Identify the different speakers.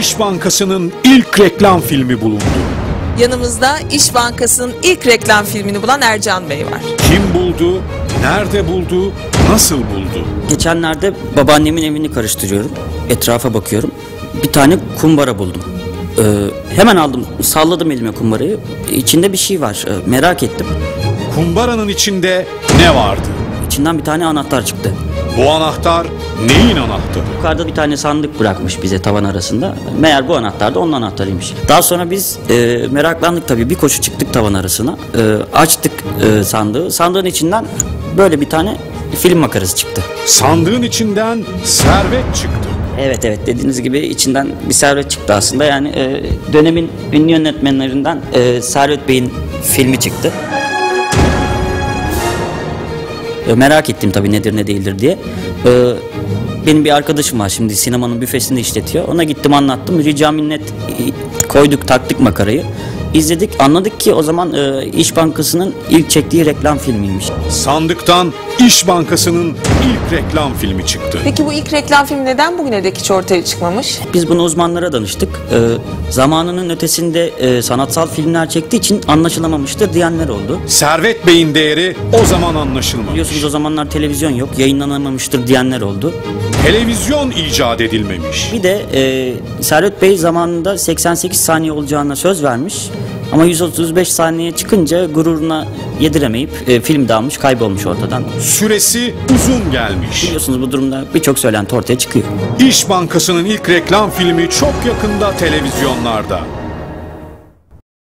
Speaker 1: İş Bankası'nın ilk reklam filmi bulundu.
Speaker 2: Yanımızda İş Bankası'nın ilk reklam filmini bulan Ercan Bey var.
Speaker 1: Kim buldu, nerede buldu, nasıl buldu?
Speaker 3: Geçenlerde babaannemin evini karıştırıyorum. Etrafa bakıyorum. Bir tane kumbara buldum. Ee, hemen aldım, salladım elime kumbarayı. İçinde bir şey var. Ee, merak ettim.
Speaker 1: Kumbaranın içinde ne vardı?
Speaker 3: İçinden bir tane anahtar çıktı.
Speaker 1: Bu anahtar neyin anahtarı?
Speaker 3: Yukarıda bir tane sandık bırakmış bize tavan arasında. Meğer bu anahtar da onun anahtarıymış. Daha sonra biz e, meraklandık tabii. Bir koşu çıktık tavan arasına. E, açtık e, sandığı. Sandığın içinden böyle bir tane film makarası çıktı.
Speaker 1: Sandığın içinden servet çıktı.
Speaker 3: Evet evet dediğiniz gibi içinden bir servet çıktı aslında. Yani e, dönemin ünlü yönetmenlerinden e, Servet Bey'in filmi çıktı. E, merak ettim tabii nedir ne değildir diye. E, benim bir arkadaşım var şimdi sinemanın büfesini işletiyor. Ona gittim anlattım. Rica minnet e, koyduk taktık makarayı. İzledik anladık ki o zaman e, İş Bankası'nın ilk çektiği reklam filmiymiş.
Speaker 1: Sandıktan İş Bankası'nın ilk reklam filmi çıktı.
Speaker 2: Peki bu ilk reklam filmi neden bugüne dek hiç ortaya çıkmamış?
Speaker 3: Biz bunu uzmanlara danıştık. Ee, zamanının ötesinde e, sanatsal filmler çektiği için anlaşılamamıştır diyenler oldu.
Speaker 1: Servet Bey'in değeri o zaman anlaşılmamış.
Speaker 3: Biliyorsunuz o zamanlar televizyon yok, yayınlanamamıştır diyenler oldu.
Speaker 1: Televizyon icat edilmemiş.
Speaker 3: Bir de e, Servet Bey zamanında 88 saniye olacağına söz vermiş. Ama 135 saniye çıkınca gururuna yediremeyip e, film dağılmış, kaybolmuş ortadan.
Speaker 1: Süresi uzun gelmiş.
Speaker 3: Biliyorsunuz bu durumda birçok söylenti ortaya çıkıyor.
Speaker 1: İş Bankası'nın ilk reklam filmi çok yakında televizyonlarda.